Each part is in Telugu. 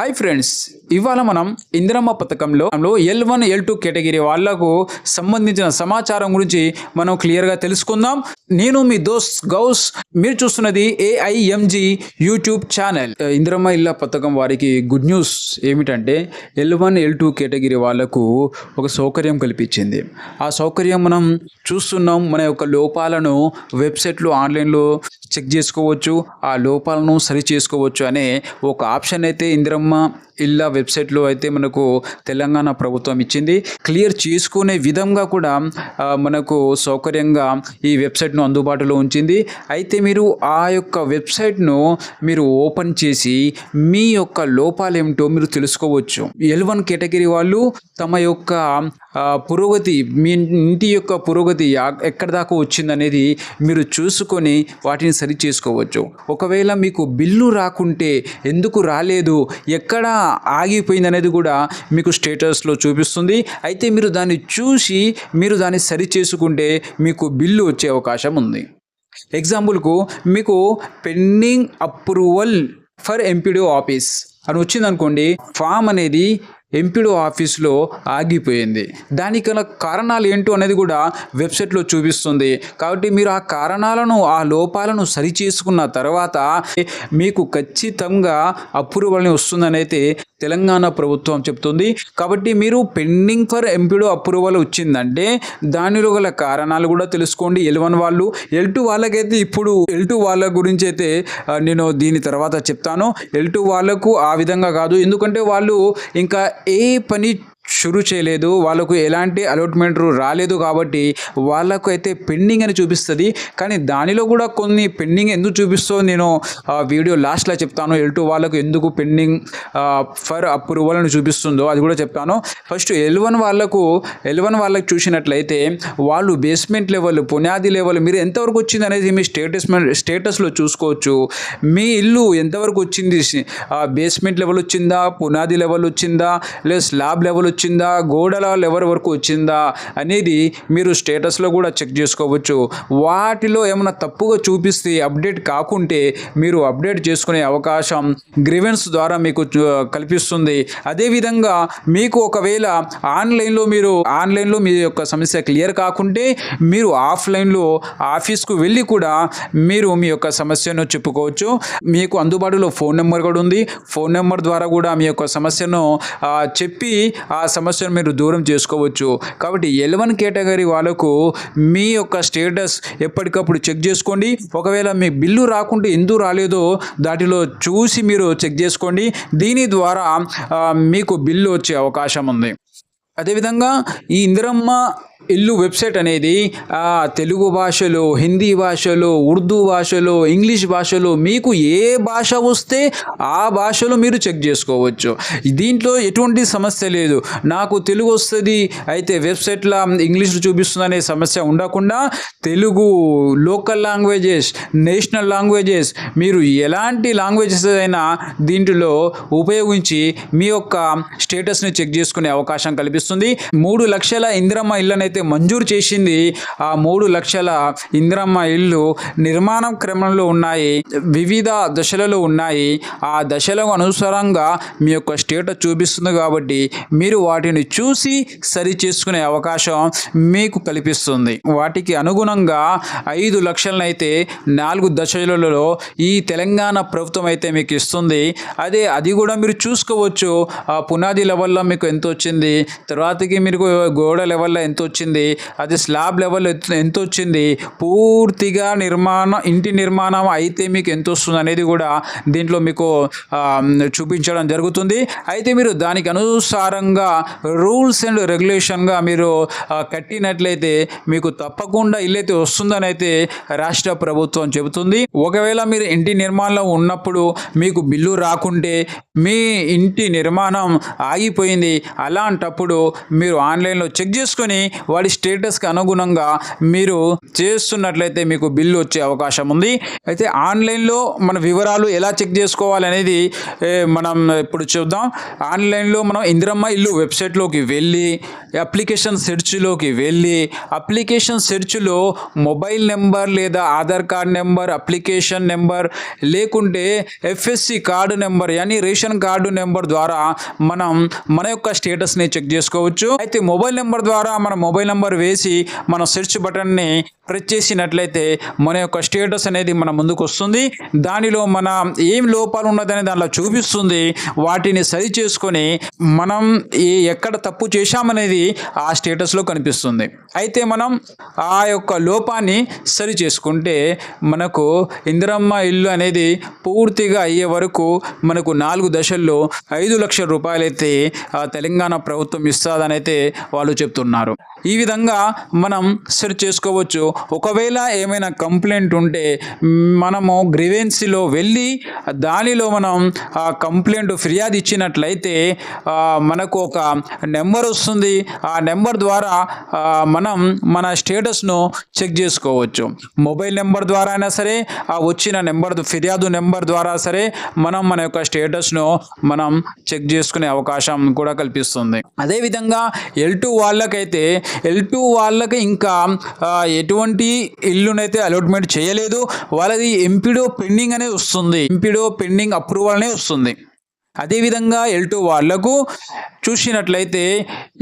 హాయ్ ఫ్రెండ్స్ ఇవాళ మనం ఇందిరమ్మ పథకంలో L one L two category వాళ్ళకు సంబంధించిన సమాచారం గురించి మనం క్లియర్గా తెలుసుకుందాం. నేను మీ దోస్త్ గౌస్ మీరు చూస్తున్నది ఏఐఎంజి యూట్యూబ్ ఛానల్. ఇందిరమ్మ ఇళ్ళ పథకం వారికి గుడ్ న్యూస్ ఏమిటంటే L one L two category వాళ్ళకు ఒక సౌకర్యం కల్పించింది. ఆ సౌకర్యం మనం చూస్తున్నాం మన యొక్క లోపాలను వెబ్సైట్లో ఆన్లైన్లో చెక్ చేసుకోవచ్చు ఆ లోపాలను సరి చేసుకోవచ్చు అనే ఒక ఆప్షన్ అయితే ఇందిరమ్మ ఇళ్ళ వెబ్సైట్లో అయితే మనకు తెలంగాణ ప్రభుత్వం ఇచ్చింది. క్లియర్ చేసుకునే విధంగా కూడా మనకు సౌకర్యంగా ఈ వెబ్సైట్ను అందుబాటులో ఉంచింది. అయితే మీరు ఆ యొక్క వెబ్సైట్ను మీరు ఓపెన్ చేసి మీ యొక్క లోపాలు ఏమిటో మీరు తెలుసుకోవచ్చు. ఎల్ వన్ కేటగిరీ వాళ్ళు తమ యొక్క పురోగతి మీ ఇంటి యొక్క పురోగతి ఎక్కడి దాకా వచ్చిందనేది మీరు చూసుకొని వాటిని సరి చేసుకోవచ్చు. ఒకవేళ మీకు బిల్లు రాకుంటే ఎందుకు రాలేదు ఎక్కడ ఆగిపోయింది అనేది కూడా మీకు స్టేటస్లో చూపిస్తుంది. అయితే మీరు దాన్ని చూసి మీరు దాన్ని సరి చేసుకుంటే మీకు బిల్లు వచ్చే అవకాశం ఉంది. ఎగ్జాంపుల్కు మీకు pending approval for MPD office అని వచ్చిందనుకోండి ఫామ్ అనేది ఎంపీడో ఆఫీస్లో ఆగిపోయింది. దానికల కారణాలు ఏంటో అనేది కూడా వెబ్సైట్లో చూపిస్తుంది. కాబట్టి మీరు ఆ కారణాలను ఆ లోపాలను సరి చేసుకున్న తర్వాత మీకు ఖచ్చితంగా అప్రూవల్ని వస్తుందని అయితే తెలంగాణ ప్రభుత్వం చెప్తుంది. కాబట్టి మీరు పెండింగ్ ఫర్ ఎంపీడో అప్రూవల్ వచ్చిందంటే దానిలో గల కారణాలు కూడా తెలుసుకోండి. ఎల్ వన్ వాళ్ళు ఎల్ టూ వాళ్ళకైతే ఇప్పుడు ఎల్ టూ వాళ్ళ గురించి అయితే నేను దీని తర్వాత చెప్తాను. ఎల్ టూ వాళ్ళకు ఆ విధంగా కాదు. ఎందుకంటే వాళ్ళు ఇంకా ఏ పని షురు చేయలేదు. వాళ్ళకు ఎలాంటి అలాట్మెంట్ రాలేదు కాబట్టి వాళ్ళకు అయితే పెండింగ్ అని చూపిస్తుంది. కానీ దానిలో కూడా కొన్ని పెండింగ్ ఎందుకు చూపిస్తుందో నేను వీడియో లాస్ట్లో చెప్తాను. ఎల్ టూ వాళ్ళకు ఎందుకు పెండింగ్ ఫర్ అప్రూవల్ అని చూపిస్తుందో అది కూడా చెప్తాను. ఫస్ట్ ఎల్ వన్ వాళ్ళకు ఎల్ వన్ చూసినట్లయితే వాళ్ళు బేస్మెంట్ లెవెల్ పునాది లెవెల్ మీరు ఎంతవరకు వచ్చింది అనేది మీ స్టేటస్ స్టేటస్లో చూసుకోవచ్చు. మీ ఇల్లు ఎంతవరకు వచ్చింది? బేస్మెంట్ లెవెల్ వచ్చిందా? పునాది లెవెల్ వచ్చిందా? లేదా స్లాబ్ లెవెల్ వచ్చిందా? గోడల లెవెల్ వరకు వచ్చిందా? అనేది మీరు స్టేటస్లో కూడా చెక్ చేసుకోవచ్చు. వాటిలో ఏమైనా తప్పుగా చూపిస్తే అప్డేట్ కాకుంటే మీరు అప్డేట్ చేసుకునే అవకాశం గ్రివెన్స్ ద్వారా మీకు కల్పిస్తుంది. అదేవిధంగా మీకు ఒకవేళ ఆన్లైన్లో మీరు ఆన్లైన్లో మీ యొక్క సమస్య క్లియర్ కాకుంటే మీరు ఆఫ్లైన్లో ఆఫీస్కు వెళ్ళి కూడా మీరు మీ యొక్క సమస్యను చెప్పుకోవచ్చు. మీకు అందుబాటులో ఫోన్ నెంబర్ కూడా ఉంది. ఫోన్ నెంబర్ ద్వారా కూడా మీ యొక్క సమస్యను చెప్పి ఆ సమస్యను మీరు దూరం చేసుకోవచ్చు. కాబట్టి ఎలవన్ కేటగిరీ వాళ్ళకు మీ యొక్క స్టేటస్ ఎప్పటికప్పుడు చెక్ చేసుకోండి. ఒకవేళ మీ బిల్లు రాకుండా ఎందుకు రాలేదో దాటిలో చూసి మీరు చెక్ చేసుకోండి. దీని ద్వారా మీకు బిల్లు వచ్చే అవకాశం ఉంది. అదేవిధంగా ఈ ఇందిరమ్మ ఇల్లు వెబ్సైట్ అనేది తెలుగు భాషలో హిందీ భాషలో ఉర్దూ భాషలో ఇంగ్లీష్ భాషలో మీకు ఏ భాష వస్తే ఆ భాషలో మీరు చెక్ చేసుకోవచ్చు. దీంట్లో ఎటువంటి సమస్య లేదు. నాకు తెలుగు వస్తుంది అయితే వెబ్సైట్లో ఇంగ్లీష్లో చూపిస్తుంది అనే సమస్య ఉండకుండా Telugu local languages national languages మీరు ఎలాంటి లాంగ్వేజెస్ అయినా దీంట్లో ఉపయోగించి మీ యొక్క స్టేటస్ని చెక్ చేసుకునే అవకాశం కల్పిస్తుంది. మూడు లక్షల ఇందిరమ్మ ఇళ్ళనైతే మంజూరు చేసింది ఆ మూడు లక్షల ఇందిరమ్మ ఇల్లు నిర్మాణం క్రమంలో ఉన్నాయి వివిధ దశలలో ఉన్నాయి. ఆ దశలకు అనుసారంగా మీ యొక్క స్టేటస్ చూపిస్తుంది కాబట్టి మీరు వాటిని చూసి సరి చేసుకునే అవకాశం మీకు కల్పిస్తుంది. వాటికి అనుగుణంగా ఐదు లక్షలనైతే నాలుగు దశలలో ఈ తెలంగాణ ప్రభుత్వం అయితే మీకు ఇస్తుంది. అదే అది కూడా మీరు చూసుకోవచ్చు. ఆ పునాది లెవెల్లో మీకు ఎంత వచ్చింది? తర్వాతకి మీకు గోడ లెవెల్లో ఎంత వచ్చింది? అది స్లాబ్ లెవెల్ ఎంత వచ్చింది పూర్తిగా నిర్మాణం ఇంటి నిర్మాణం అయితే మీకు ఎంత వస్తుంది అనేది కూడా దీంట్లో మీకు చూపించడం జరుగుతుంది. అయితే మీరు దానికి అనుసారంగా రూల్స్ అండ్ రెగ్యులేషన్గా మీరు కట్టినట్లయితే మీకు తప్పకుండా ఇల్లు అయితే వస్తుందని అయితే రాష్ట్ర ప్రభుత్వం చెబుతుంది. ఒకవేళ మీరు ఇంటి నిర్మాణంలో ఉన్నప్పుడు మీకు బిల్లు రాకుంటే మీ ఇంటి నిర్మాణం ఆగిపోయింది. అలాంటప్పుడు మీరు ఆన్లైన్లో చెక్ చేసుకొని వాడి స్టేటస్కి అనుగుణంగా మీరు చేస్తున్నట్లయితే మీకు బిల్లు వచ్చే అవకాశం ఉంది. అయితే ఆన్లైన్లో మన వివరాలు ఎలా చెక్ చేసుకోవాలి అనేది మనం ఇప్పుడు చూద్దాం. ఆన్లైన్లో మనం ఇందిరమ్మ ఇల్లు వెబ్సైట్లోకి వెళ్ళి అప్లికేషన్ సెర్చ్లోకి వెళ్ళి అప్లికేషన్ సెర్చ్లో మొబైల్ నెంబర్ లేదా Aadhaar card number application number లేకుంటే FSC card number any ration card number ద్వారా మనం మన యొక్క స్టేటస్ని చెక్ చేసుకోవచ్చు. అయితే మొబైల్ నెంబర్ ద్వారా మన మొబైల్ మొబైల్ నెంబర్ వేసి మన సెర్చ్ బటన్ని ప్రెస్ చేసినట్లయితే మన యొక్క స్టేటస్ అనేది మన ముందుకు వస్తుంది. దానిలో మన ఏం లోపాలు ఉన్నదని దానిలో చూపిస్తుంది. వాటిని సరి చేసుకొని మనం ఏ ఎక్కడ తప్పు చేశామనేది ఆ స్టేటస్లో కనిపిస్తుంది. అయితే మనం ఆ యొక్క లోపాన్ని సరి చేసుకుంటే మనకు ఇందిరమ్మ ఇల్లు అనేది పూర్తిగా అయ్యే వరకు మనకు నాలుగు దశల్లో ఐదు లక్షల రూపాయలైతే ఆ తెలంగాణ ప్రభుత్వం ఇస్తుందని అయితే వాళ్ళు చెప్తున్నారు. ఈ ఈ విధంగా మనం సెర్చ్ చేసుకోవచ్చు. ఒకవేళ ఏమైనా కంప్లైంట్ ఉంటే మనము గ్రివెన్సీలో వెళ్ళి దానిలో మనం ఆ కంప్లైంట్ ఫిర్యాదు ఇచ్చినట్లయితే మనకు ఒక నెంబర్ వస్తుంది. ఆ నెంబర్ ద్వారా మనం మన స్టేటస్ను చెక్ చేసుకోవచ్చు. మొబైల్ నెంబర్ ద్వారా అయినా సరే ఆ వచ్చిన నెంబర్ ఫిర్యాదు నెంబర్ ద్వారా సరే మనం మన యొక్క స్టేటస్ను మనం చెక్ చేసుకునే అవకాశం కూడా కల్పిస్తుంది. అదేవిధంగా ఎల్ టూ వాళ్ళకైతే ఎల్ టూ వాళ్ళకి ఇంకా ఎటువంటి ఇల్లునైతే అలాట్మెంట్ చేయలేదు. వాళ్ళది ఎంపీడో పెండింగ్ అనేది వస్తుంది. ఎంపీడో పెండింగ్ అప్రూవల్ అనే వస్తుంది. అదేవిధంగా ఎల్ టూ వాళ్ళకు చూసినట్లయితే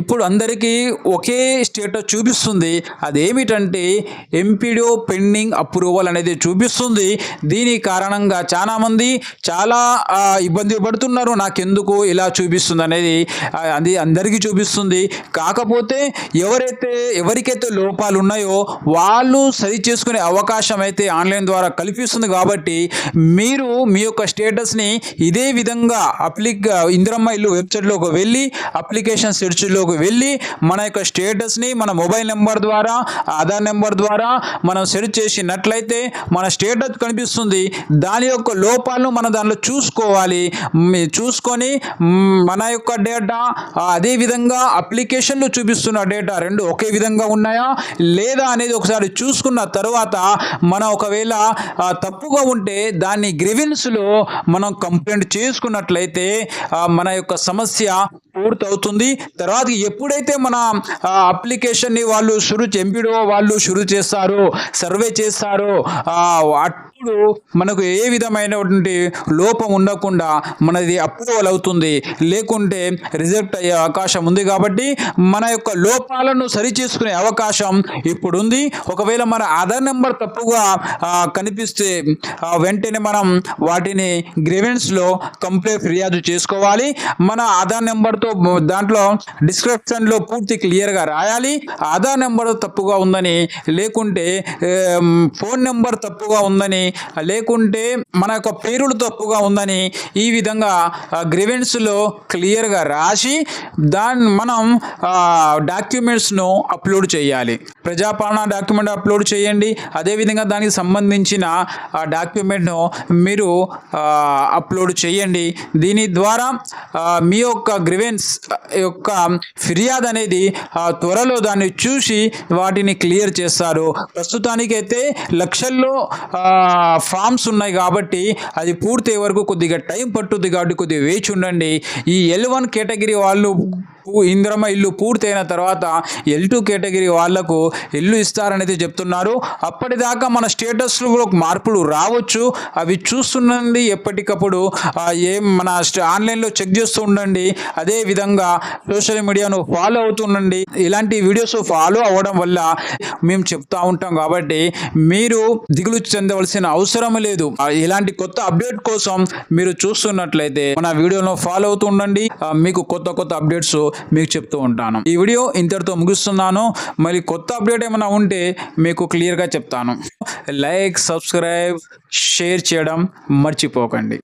ఇప్పుడు అందరికీ ఒకే స్టేటస్ చూపిస్తుంది. అదేమిటంటే ఎంపీడో పెండింగ్ అప్రూవల్ అనేది చూపిస్తుంది. దీని కారణంగా చాలామంది చాలా ఇబ్బంది పడుతున్నారు. నాకెందుకు ఇలా చూపిస్తుంది అనేది అది అందరికీ చూపిస్తుంది. కాకపోతే ఎవరైతే ఎవరికైతే లోపాలు ఉన్నాయో వాళ్ళు సరి చేసుకునే అవకాశం అయితే ఆన్లైన్ ద్వారా కల్పిస్తుంది కాబట్టి మీరు మీ యొక్క స్టేటస్ని ఇదే విధంగా అప్లిక్ ఇందిరమ్మ ఇల్లు వెబ్సైట్లోకి వెళ్ళి అప్లికేషన్ సెర్చ్లోకి వెళ్ళి మన యొక్క స్టేటస్ని మన మొబైల్ నెంబర్ ద్వారా ఆధార్ నెంబర్ ద్వారా మనం సెర్చ్ చేసినట్లయితే మన స్టేటస్ కనిపిస్తుంది. దాని యొక్క లోపాలను మనం దానిలో చూసుకోవాలి. చూసుకొని మన యొక్క డేటా అదే విధంగా చూపిస్తున్న డేటా రెండు ఒకే విధంగా ఉన్నాయా? లేదా అనేది ఒకసారి చూసుకున్న తర్వాత మనం ఒకవేళ తప్పుగా ఉంటే దాన్ని గ్రివెన్స్లో మనం కంప్లైంట్ చేసుకున్నట్లయితే ఆ, మన యొక్క సమస్య పూర్తవుతుంది తర్వాత ఎప్పుడైతే మన అప్లికేషన్ని వాళ్ళు షురు ఎంపీడో వాళ్ళు షురు చేస్తారో సర్వే చేస్తారో అప్పుడు మనకు ఏ విధమైనటువంటి లోపం ఉండకుండా మనది అప్రూవల్ అవుతుంది లేకుంటే రిజెక్ట్ అయ్యే అవకాశం ఉంది కాబట్టి మన యొక్క లోపాలను సరి చేసుకునే అవకాశం ఇప్పుడు ఉంది ఒకవేళ మన ఆధార్ నెంబర్ తప్పుగా కనిపిస్తే వెంటనే మనం వాటిని గ్రీవెన్స్లో కంప్లైంట్ ఫిర్యాదు చేసుకోవాలి. మన ఆధార్ నెంబర్తో దాంట్లో డిస్క్రిప్షన్లో పూర్తి క్లియర్గా రాయాలి. ఆధార్ నెంబర్ తప్పుగా ఉందని లేకుంటే ఫోన్ నెంబర్ తప్పుగా ఉందని లేకుంటే మన యొక్క పేరులు తప్పుగా ఉందని ఈ విధంగా గ్రివెన్స్లో క్లియర్గా రాసి దాన్ని మనం డాక్యుమెంట్స్ను అప్లోడ్ చేయాలి. ప్రజాపాలన డాక్యుమెంట్ అప్లోడ్ చేయండి. అదేవిధంగా దానికి సంబంధించిన ఆ డాక్యుమెంట్ను మీరు అప్లోడ్ చేయండి. దీని ద్వారా మీ యొక్క గ్రివెన్స్ యొక్క ఫిర్యాదు అనేది ఆ, త్వరలో దాన్ని చూసి వాటిని క్లియర్ చేస్తారు. ప్రస్తుతానికైతే లక్షల్లో ఫామ్స్ ఉన్నాయి కాబట్టి అది పూర్తయ్యే వరకు కొద్దిగా టైం పట్టుద్ది కాబట్టి కొద్దిగా వేచి ఉండండి. ఈ ఎల్ వన్ కేటగిరీ వాళ్ళు ఇందిరమ్మ ఇల్లు పూర్తయిన తర్వాత ఎల్ టూ కేటగిరీ వాళ్ళకు ఇల్లు ఇస్తారనేది చెప్తున్నారు. అప్పటిదాకా మన స్టేటస్లో మార్పులు రావచ్చు. అవి చూస్తుండండి ఎప్పటికప్పుడు. ఏం మన ఆన్లైన్లో చెక్ చేస్తూ ఉండండి. అదే విధంగా సోషల్ మీడియాను ఫాలో అవుతుండండి ఇలాంటి వీడియోస్ ఫాలో అవ్వడం వల్ల మేము చెప్తా ఉంటాం కాబట్టి మీరు దిగులు చెందవలసిన అవసరం లేదు. ఇలాంటి కొత్త అప్డేట్ కోసం మీరు చూస్తున్నట్లయితే మన వీడియోను ఫాలో అవుతూ ఉండండి. మీకు కొత్త కొత్త అప్డేట్స్ మీకు చెప్తూ ఉంటాను. ఈ వీడియో ఇంతటితో ముగిస్తున్నాను. మళ్ళీ కొత్త అప్డేట్ ఏమైనా ఉంటే మీకు క్లియర్గా చెప్తాను. లైక్ సబ్స్క్రైబ్ షేర్ చేయడం మర్చిపోకండి.